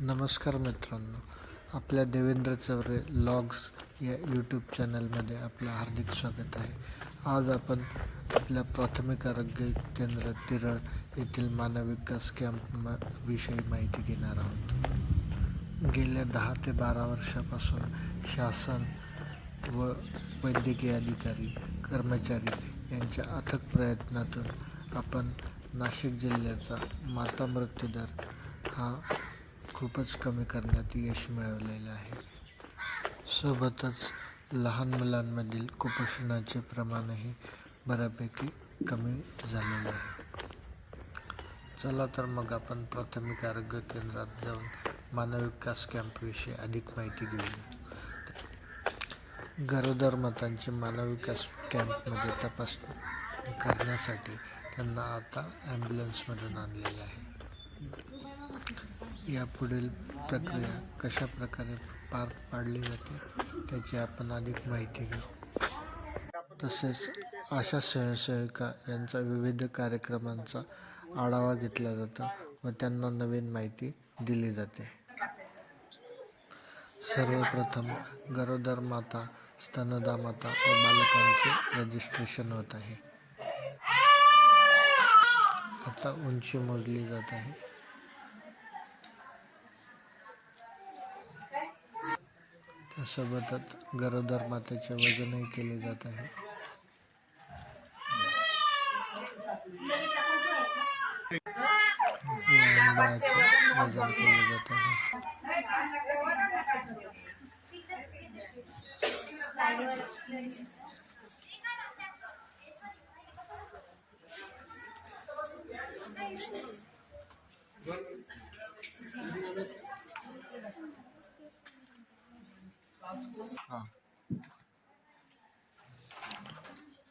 नमस्कार मित्रांनो आपल्या देवेंद्र चौरे लॉग्स या यूट्यूब चॅनलमध्ये आपलं हार्दिक स्वागत आहे. आज आपण आपल्या प्राथमिक आरोग्य केंद्र तिरळ येथील मानव विकास कॅम्प म विषयी माहिती घेणार आहोत. गेल्या दहा ते बारा वर्षापासून शासन व वैद्यकीय अधिकारी कर्मचारी यांच्या अथक प्रयत्नातून आपण नाशिक जिल्ह्याचा माता मृत्यूदर हा खूपच कमी करण्यात यश मिळवलेलं आहे. सोबतच लहान मुलांमधील कुपोषणाचे प्रमाणही बऱ्यापैकी कमी झालेलं आहे. चला तर मग आपण प्राथमिक आरोग्य केंद्रात जाऊन मानव विकास कॅम्पविषयी अधिक माहिती घेऊया. गरोदर मतांची मानव विकास कॅम्पमध्ये तपासणी करण्यासाठी त्यांना आता ॲम्ब्युलन्समधून आणलेलं आहे. यापुढील प्रक्रिया कशा प्रकारे पार पाडली जाते त्याची आपण अधिक माहिती घेऊ. तसेच आशा स्वयंसेविका यांचा विविध कार्यक्रमांचा आढावा घेतला जातो व त्यांना नवीन माहिती दिली जाते. सर्वप्रथम गरोदर माता स्तनदा माता व बालकांचे रजिस्ट्रेशन होत आहे. आता उंची मोजली जात आहे. सोबतच गरोदर मातेचे वजनही केले जात आहे. लहान बाळाचे वजन केले जात आहे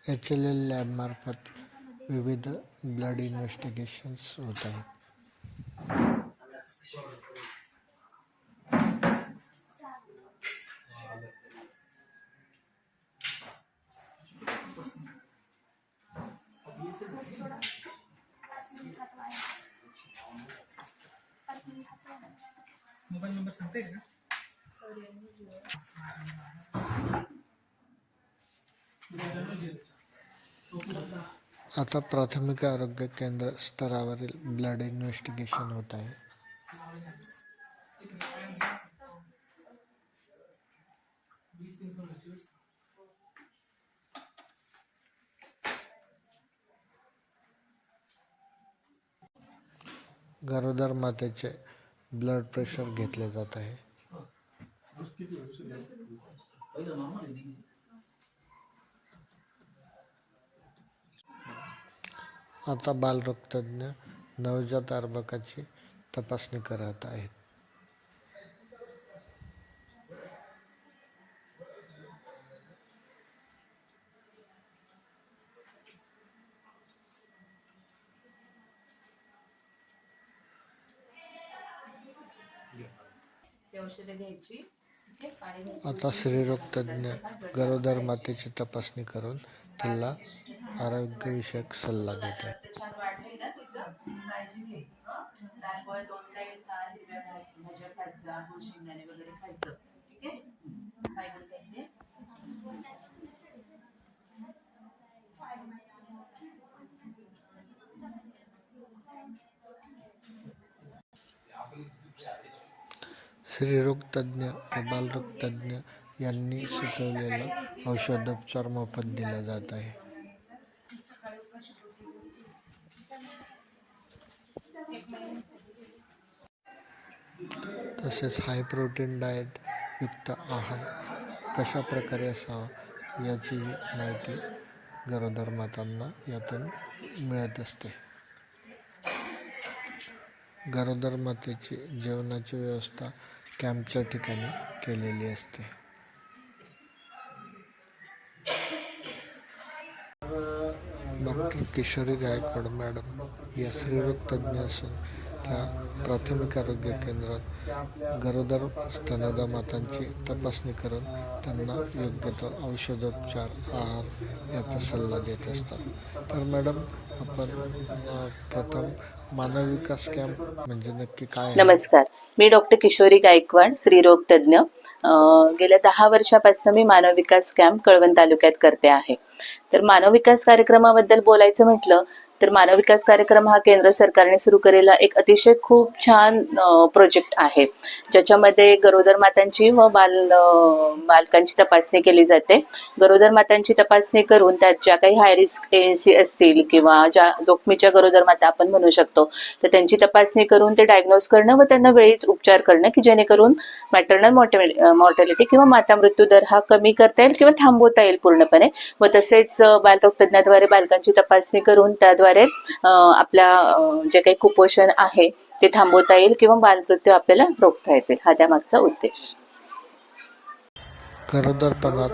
एच एल एल लॅबमार्फत विविध ब्लड इन्व्हेस्टिगेशन्स होत आहेत मोबाईल नंबर सांगता येईल का आता प्राथमिक आरोग्य केंद्र स्तरावरील ब्लड इन्व्हेस्टिगेशन होत आहे. गरोदर मातेचे ब्लड प्रेशर घेतले जात आहे. आता बालरोगतज्ञ नवजात अर्भकाची तपासणी करत आहेत. औषधं घ्यायची. आता स्त्रीरोगतज्ञ गरोदर मातेची तपासणी करून तिला आरोग्यविषयक सल्ला देत. स्त्रीरोगतज्ञ व बालरोगतज्ञ यांनी सुचवलेला औषधोपचार मोफत दिला जात आहे. तसेच हाय प्रोटीन डाएट युक्त आहार कशा प्रकारे असावा याची माहिती गरोदर मातांना यातून मिळत असते. गरोदर मातेची जेवणाची व्यवस्था कॅम्पच्या ठिकाणी केलेली असते. डॉक्टर किशोरी गायकवाड मॅडम या स्त्रीरोग तज्ज्ञ असून त्या प्राथमिक आरोग्य केंद्रात गरोदर स्तनदा मातांची तपासणी करून त्यांना योग्य तो औषधोपचार आहार याचा सल्ला देत असतात. तर मॅडम आपण प्रथम मानव विकास कॅम्प म्हणजे नक्की काय नमस्कार. मी डॉक्टर किशोरी गायकवाड स्त्रीरोग तज्ज्ञ. गेल्या दहा वर्षापासून मी मानव विकास कॅम्प कळवण तालुक्यात करते आहे. तर मानव विकास कार्यक्रमाबद्दल बोलायचं म्हटलं तर मानव विकास कार्यक्रम हा केंद्र सरकारने सुरू केलेला एक अतिशय खूप छान प्रोजेक्ट आहे. ज्याच्यामध्ये गरोदर मातांची व बाल बालकांची तपासणी केली जाते. गरोदर मातांची तपासणी करून त्यात ज्या काही हाय रिस्क एनसी असतील किंवा ज्या जोखमीच्या गरोदर माता आपण म्हणू शकतो तर त्यांची तपासणी करून ते डायग्नोज करणं व त्यांना वेळीच उपचार करणं की जेणेकरून मॅटर्नल मॉर्टॅलिटी किंवा माता मृत्यू दर हा कमी करता येईल किंवा थांबवता येईल पूर्णपणे. व तसेच बालरोग तज्ञाद्वारे बालकांची तपासणी करून त्याद्वारे अं, आपल्या जे काही कुपोषण आहे ते थांबवता येईल किंवा बालमृत्यू आपल्याला रोखता येतील हा त्यामागचा उद्देश. गरोदरपणात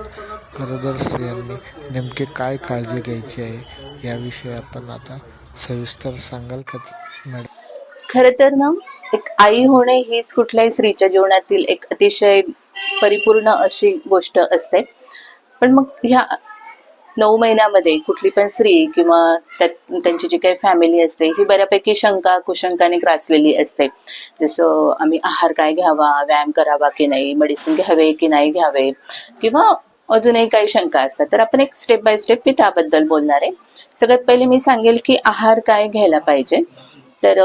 गरोदर स्त्रियांनी नेमके काय काळजी घ्यायची आहे याविषयी आपण आता सविस्तर सांगाल का मॅडम? खर तर ना एक आई होणे हीच कुठल्याही स्त्रीच्या जीवनातील एक अतिशय परिपूर्ण अशी गोष्ट असते. पण मग ह्या नऊ महिन्यामध्ये कुठली पण स्त्री किंवा त्यात त्यांची जी काही फॅमिली असते ही बऱ्यापैकी शंका कुशंकाने ग्रासलेली असते. जसं आम्ही आहार काय घ्यावा व्यायाम करावा की नाही मेडिसिन घ्यावे की नाही घ्यावे किंवा अजूनही काही शंका असतात. तर आपण एक स्टेप बाय स्टेप मी त्याबद्दल बोलणार आहे. सगळ्यात पहिले मी सांगेल की आहार काय घ्यायला पाहिजे. तर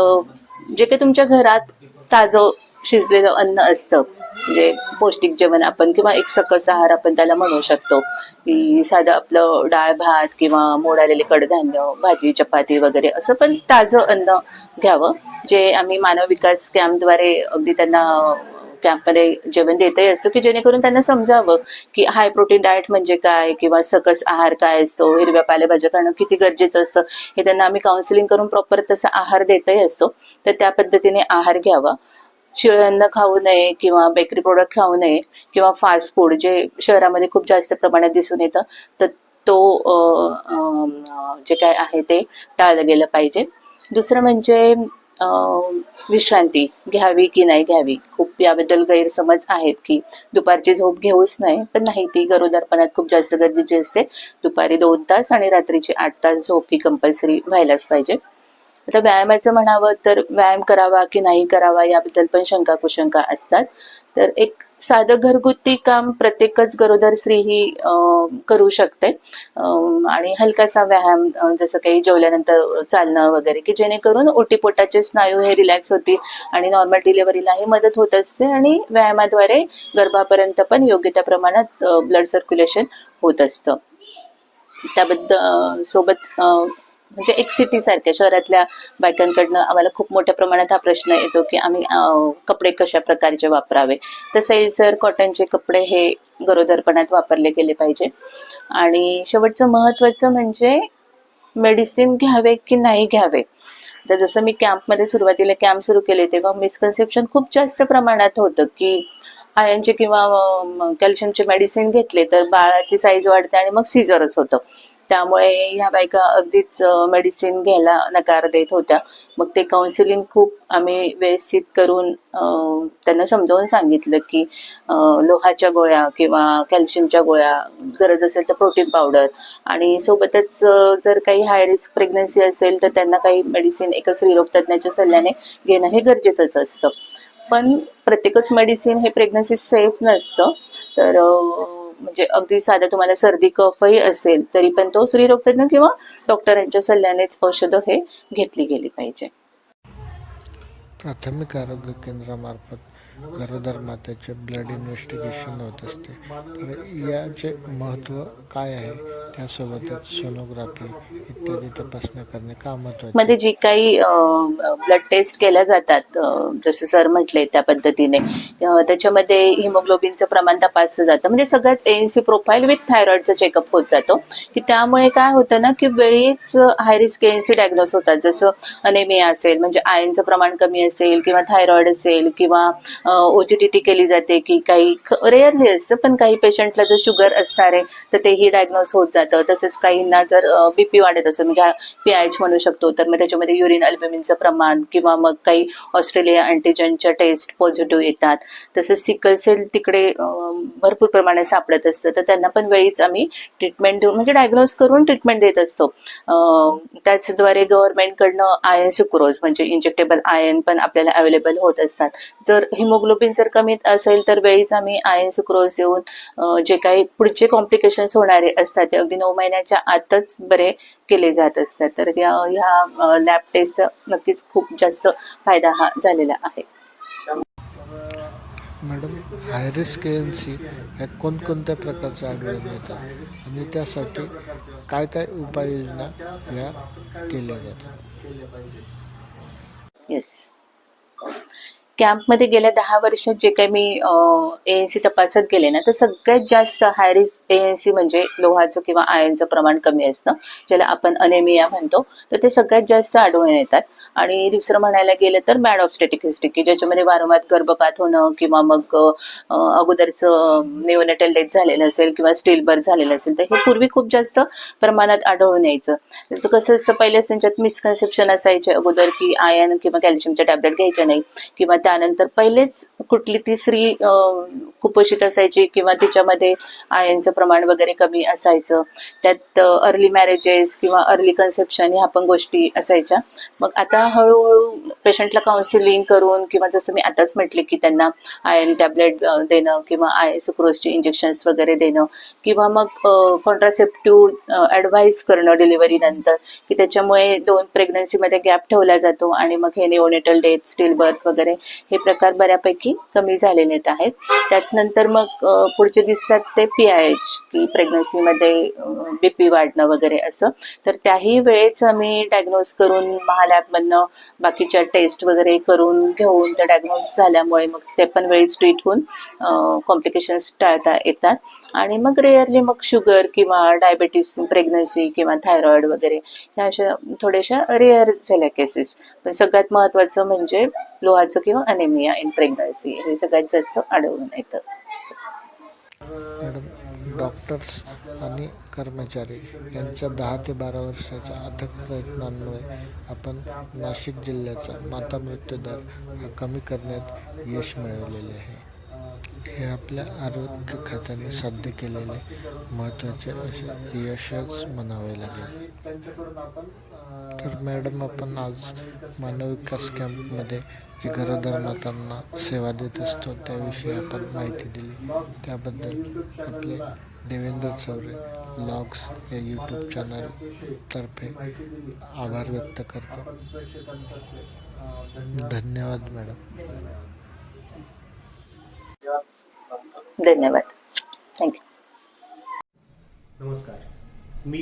जे काही तुमच्या घरात ताजं शिजलेलं अन्न असतं. म्हणजे पौष्टिक जेवण आपण किंवा एक सकस आहार आपण त्याला म्हणू शकतो. की साधं आपलं डाळ भात किंवा मोड आलेले कडधान्य भाजी चपाती वगैरे असं पण ताजं अन्न घ्यावं. जे आम्ही मानव विकास कॅम्पद्वारे अगदी त्यांना कॅम्पमध्ये जेवण देतही असतो की जेणेकरून त्यांना समजावं की हाय प्रोटीन डाएट म्हणजे काय किंवा सकस आहार काय असतो हिरव्या पालेभाज्या खाणं किती गरजेचं असतं हे त्यांना आम्ही काउन्सिलिंग करून प्रॉपर तसा आहार देतही असतो. तर त्या पद्धतीने आहार घ्यावा. शिळे अन्न खाऊ नये किंवा बेकरी प्रोडक्ट खाऊ नये किंवा फास्ट फूड जे शहरामध्ये खूप जास्त प्रमाणात दिसून येतं तर तो जे काय आहे ते टाळलं गेलं पाहिजे. दुसरं म्हणजे विश्रांती घ्यावी की नाही घ्यावी? खूप याबद्दल गैरसमज आहेत की दुपारची झोप घेऊच नाही पण नाही ती गरोदरपणात खूप जास्त गरजेची असते. दुपारी दोन तास आणि रात्रीची आठ तास झोप ही कंपल्सरी व्हायलाच पाहिजे. आता व्यायामाचं म्हणावं तर व्यायाम करावा की नाही करावा याबद्दल पण शंका कुशंका असतात. तर एक साधं घरगुती काम प्रत्येकच गरोदर स्त्री ही करू शकते. आणि हलकासा व्यायाम जसं काही जेवल्यानंतर चालणं वगैरे की जेणेकरून ओटीपोटाचे स्नायू हे रिलॅक्स होतील आणि नॉर्मल डिलिव्हरीलाही मदत होत असते आणि व्यायामाद्वारे गर्भापर्यंत पण योग्य त्या प्रमाणात ब्लड सर्क्युलेशन होत असतं. त्याबद्दल सोबत म्हणजे एक सिटी सारख्या शहरातल्या बायकांकडनं आम्हाला खूप मोठ्या प्रमाणात हा प्रश्न येतो की आम्ही कपडे कशा प्रकारचे वापरावे? तसे सर कॉटनचे कपडे हे गरोदरपणात वापरले गेले पाहिजे. आणि शेवटचं महत्वाचं म्हणजे मेडिसिन घ्यावे की नाही घ्यावे? तर जसं मी कॅम्पमध्ये सुरुवातीला कॅम्प सुरू केले तेव्हा मिसकन्सेप्शन खूप जास्त प्रमाणात होतं की आयनचे किंवा कॅल्शियमचे मेडिसिन घेतले तर बाळाची साईज वाढते आणि मग सीझरच होतं. त्यामुळे ह्या बायका अगदीच मेडिसिन घ्यायला नकार देत होत्या. मग ते काउन्सिलिंग खूप आम्ही व्यवस्थित करून त्यांना समजावून सांगितलं की लोहाच्या गोळ्या किंवा कॅल्शियमच्या गोळ्या गरज असेल तर प्रोटीन पावडर आणि सोबतच जर काही हाय रिस्क प्रेग्नन्सी असेल तर त्यांना काही मेडिसिन एका स्त्रीरोग तज्ञाच्या सल्ल्याने घेणं हे गरजेचंच असतं. पण प्रत्येकच मेडिसिन हे प्रेग्नन्सी सेफ नसतं. तर म्हणजे अगदी साधा तुम्हाला सर्दी कफही असेल तरी पण तो स्त्रीरोगतज्ञ किंवा डॉक्टरांच्या सल्ल्यानेच औषधं हे घेतली गेली पाहिजे. प्राथमिक आरोग्य केंद्रामार्फत गरोदर मातेचे ब्लड इन्व्हेस्टिगेशन होत असते. तर याचे महत्त्व काय आहे? त्यासोबतच सोनोग्राफी इत्यादी तपासण्या करणे का महत्त्वाचे? मध्ये जी काही ब्लड टेस्ट केल्या जातात जसं सर म्हटले त्या पद्धतीने त्याच्यामध्ये हिमोग्लोबिनचं प्रमाण तपासलं जातं. म्हणजे सगळ्याच एनसी प्रोफाईल विथ थायरॉइडचा चेकअप होत जातो. की त्यामुळे काय होतं ना की वेळीच हाय रिस्क एनसी डायग्नोस होतात. जसं अनेमिया असेल म्हणजे आयनचं प्रमाण कमी असेल किंवा थायरॉइड असेल किंवा ओजीटीटी केली जाते की काही रेअरली असतं पण काही पेशंटला जर शुगर असणार आहे तर तेही डायग्नोस होत जातं. तसेच काहींना जर बीपी वाढत असेल म्हणजे पी आय एच म्हणू शकतो तर मग त्याच्यामध्ये युरिन अल्बमिनचं प्रमाण किंवा मग काही ऑस्ट्रेलिया अँटीजनच्या टेस्ट पॉझिटिव्ह येतात. तसेच सिकल सेल तिकडे भरपूर प्रमाणात सापडत असतं तर त्यांना पण वेळीच आम्ही ट्रीटमेंट देऊन म्हणजे डायग्नोज करून ट्रीटमेंट देत असतो. त्याचद्वारे गव्हर्नमेंटकडनं आयन सुक्रोज म्हणजे इंजेक्टेबल आयन पण आपल्याला अवेलेबल होत असतात. तर हिमोग्लोबिन जर कमी असेल तर वेळीच आम्ही आयन सुक्रोज देऊन जे काही पुढचे कॉम्प्लिकेशन्स होणारे असतात ते अगदी नऊ महिन्याच्या आतच बरे केले जात असतात. तर त्या ह्या लॅब टेस्टचा नक्कीच खूप जास्त फायदा हा झालेला आहे. मॅडम हायरिस्क एन सी ह्या कोणकोणत्या प्रकारच्या आढळून येतात आणि त्यासाठी काय काय उपाययोजना या केल्या जातात? येस कॅम्पमध्ये गेल्या दहा वर्षात जे काही मी एएनसी तपासत गेले ना तर सगळ्यात जास्त हाय रिस्क एएनसी म्हणजे लोहाचं किंवा आयनचं प्रमाण कमी असतं ज्याला आपण अनेमिया म्हणतो. तर ते सगळ्यात जास्त आढळून येतात. आणि दुसरं म्हणायला गेलं तर मॅड ऑब्स्टेटिक हिस्ट्री की ज्याच्यामध्ये वारंवार गर्भपात होणं किंवा मग अगोदरचं निओनेटल डेथ झालेलं असेल किंवा स्टील बर्थ झालेलं असेल तर हे पूर्वी खूप जास्त प्रमाणात आढळून यायचं. त्याचं कसं असतं पहिलेच त्यांच्यात मिसकन्सेप्शन असायचे अगोदर की आयन किंवा कॅल्शियमच्या टॅबलेट घ्यायच्या नाही किंवा त्यानंतर पहिलेच कुठली ती स्त्री कुपोषित असायची किंवा तिच्यामध्ये आयनचं प्रमाण वगैरे कमी असायचं. त्यात अर्ली मॅरेजेस किंवा अर्ली कन्सेप्शन ह्या पण गोष्टी असायच्या. मग आता हळूहळू पेशंटला काउन्सिलिंग करून किंवा जसं मी आताच म्हटले की त्यांना आयन टॅबलेट देणं किंवा आय सुक्रोजची इंजेक्शन्स वगैरे देणं किंवा मग कॉन्ट्रासेप्टिव्ह ॲडवाईस करणं डिलिव्हरी नंतर की त्याच्यामुळे दोन प्रेग्नन्सीमध्ये गॅप ठेवला जातो आणि मग हे निओनेटल डेथ स्टील बर्थ वगैरे हे प्रकार बऱ्यापैकी कमी झालेले आहेत. त्याच्यानंतर मग पुढचे दिसतात ते पी आय एच की प्रेग्नन्सीमध्ये बीपी वाढणं वगैरे असं. तर त्याही वेळेच आम्ही डायग्नोज करून महालॅबमधनं बाकीच्या टेस्ट वगैरे करून घेऊन त्या डायग्नोज झाल्यामुळे मग ते पण वेळेस ट्रीट होऊन कॉम्प्लिकेशन्स टाळता येतात. आणि मग रेअरली मग शुगर किंवा डायबेटीस प्रेग्नन्सी किंवा थायरॉइड वगैरे ह्या अशा थोड्याशा रेअर झाल्या केसेस पण सगळ्यात महत्त्वाचं म्हणजे लोहाचं किंवा अनेमिया इन प्रेग्नन्सी हे सगळ्यात जास्त आढळून येतं. मॅडम डॉक्टर्स आणि कर्मचारी यांच्या दहा ते बारा वर्षाच्या अथक प्रयत्नांमुळे आपण नाशिक जिल्ह्याचा माता मृत्यू दर हा कमी करण्यात यश मिळवलेले आहे. हे आपल्या आरोग्य खात्याने साध्य केलेले महत्त्वाचे असे यशच म्हणावे लागेल. तर मॅडम आपण आज मानव विकास कॅम्पमध्ये जे गरोदर मातांना सेवा देत असतो त्याविषयी आपण माहिती दिली. त्याबद्दल आपले देवेंद्र चौरे लॉग्स या यूट्यूब चॅनलतर्फे आभार व्यक्त करतो. धन्यवाद मॅडम. धन्यवाद. थँक्यू नमस्कार. मी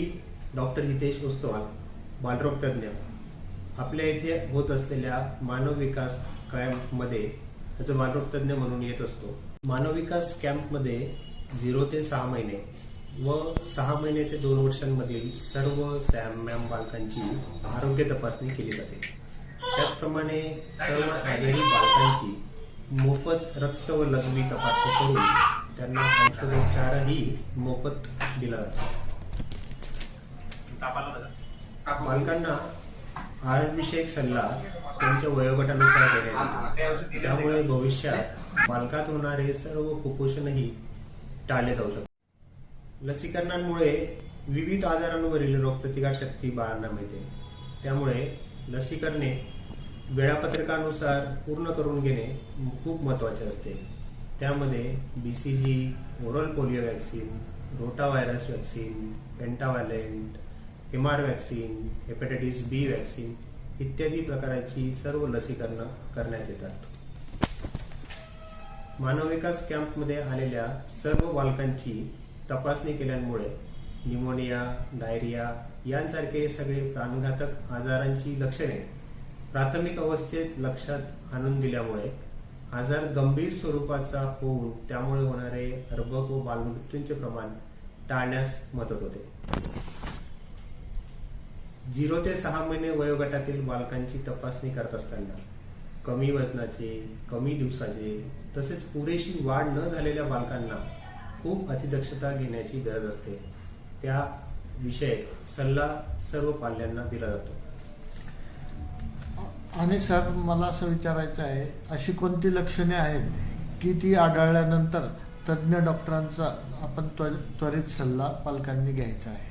डॉक्टर हितेश उस्तवाल बालरोग तज्ज्ञ. आपल्या इथे होत असलेल्या मानव विकास कॅम्पमध्ये त्याचं बालरोग तज्ज्ञ म्हणून येत असतो. मानव विकास कॅम्पमध्ये झिरो ते सहा महिने व सहा महिने ते दोन वर्षांमधील सर्व सॅम मॅम बालकांची आरोग्य तपासणी केली जाते. त्याचप्रमाणे सर्व आजारी बालकांची मोफत रक्त व लघवी तपासणी करून त्यांना औषधोपचारही मोफत दिला जातो. बालकांना आहारविषयक सल्ला त्यांच्या वयोगटानुसार देण्यात येतो त्यामुळे भविष्यात बालकात होणारे सर्व कुपोषणही टाळले जाऊ शकते लसीकरणांमुळे विविध आजारांवरील रोगप्रतिकार शक्ती बाळांना मिळते. त्यामुळे लसीकरणे वेळापत्रकानुसार पूर्ण करून घेणे खूप महत्त्वाचे असते. त्यामध्ये BCG oral polio vaccine rota virus vaccine pentavalent M R vaccine hepatitis B vaccine इत्यादी प्रकाराची सर्व लसीकरणं करण्यात येतात. मानव विकास कॅम्पमध्ये आलेल्या सर्व बालकांची तपासणी केल्यामुळे निमोनिया डायरिया यांसारखे सगळे प्राणघातक आजारांची लक्षणे प्राथमिक अवस्थेत लक्षात आणून दिल्यामुळे आजार गंभीर स्वरूपाचा होऊन त्यामुळे होणारे अर्भक व बालमृत्यूंचे प्रमाण टाळण्यास मदत होते. झिरो ते सहा महिने वयोगटातील बालकांची तपासणी करत असताना कमी वजनाचे कमी दिवसाचे तसेच पुरेशी वाढ न झालेल्या बालकांना खूप अतिदक्षता घेण्याची गरज असते. त्या विषयक सल्ला सर्व पाल्यांना दिला जातो. आणि सर मला असं विचारायचं आहे अशी कोणती लक्षणे आहेत की ती आढळल्यानंतर तज्ज्ञ डॉक्टरांचा आपण त्वरित सल्ला पालकांनी घ्यायचा आहे?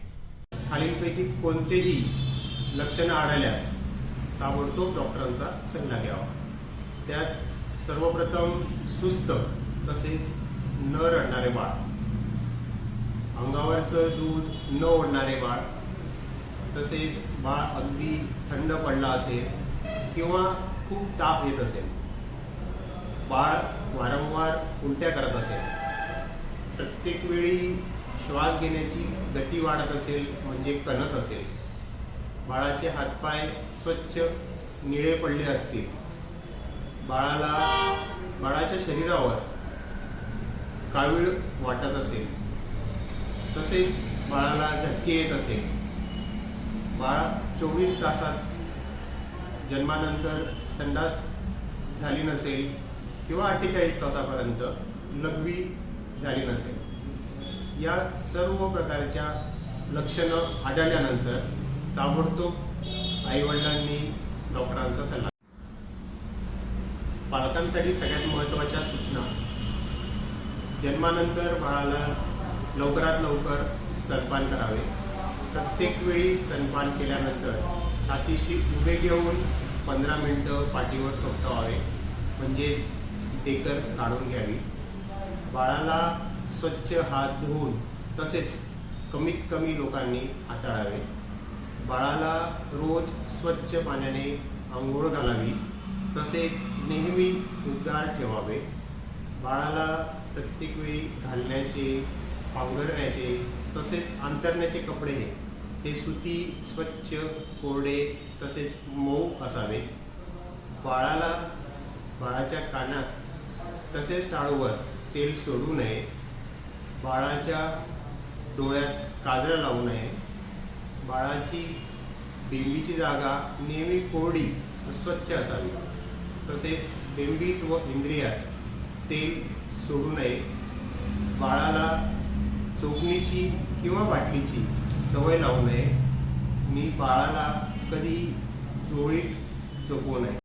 खालीलपैकी कोणतेही लक्षणं आढळल्यास ताबडतोब डॉक्टरांचा सल्ला घ्यावा. त्यात सर्वप्रथम सुस्त तसेच न रडणारे बाळ. अंगावरचं दूध न ओढणारे बाळ. तसेच बाळ अगदी थंड पडला असेल किंवा खूप ताप येत असेल बाळ वारंवार उलट्या करत असेल प्रत्येक वेळी श्वास घेण्याची गती वाढत असेल म्हणजे कणत असेल बाळाचे हातपाय स्वच्छ निळे पडले असतील बाळाला बाळाच्या शरीरावर कावीळ वाटत असेल तसेच बाळाला झटके येत असेल. बाळ चोवीस तासात जन्मानंतर संडास झाली नसेल किंवा अठ्ठेचाळीस तासापर्यंत लघवी झाली नसेल. या सर्व प्रकारच्या लक्षणं आढळल्यानंतर ताबडतोब आईवडिलांनी डॉक्टरांचा सल्ला. पालकांसाठी सगळ्यात महत्त्वाच्या सूचना. जन्मानंतर बाळाला लवकरात लवकर स्तनपान करावे. प्रत्येक वेळी स्तनपान केल्यानंतर छातीशी उभे घेऊन पंधरा मिनटं पाठीवर ठोठावावे म्हणजेच टेकर काढून घ्यावी. बाळाला स्वच्छ हात धुवून तसेच कमीत कमी लोकांनी हाताळावे. बाळाला रोज स्वच्छ पाण्याने आंघोळ घालावी तसेच नेहमी उद्गार ठेवावे. बाळाला प्रत्येक वेळी घालण्याचे पांघरण्याचे तसेच अंतरण्याचे कपडे हे सुती स्वच्छ कोरडे तसेच मऊ असावेत. बाळाला बाळाच्या कानात तसेच टाळूवर तेल सोडू नये. बाळाच्या डोळ्यात काजळा लावू नये. बाळाची बेंबीची जागा नेहमी कोरडी स्वच्छ असावी. तसेच बेंबीत व इंद्रियात तेल सोडू नये. बाळाला चोखणीची किंवा बाटलीची सवय लावू नये. मी बाळाला कधी चोळीत चोपवू नये.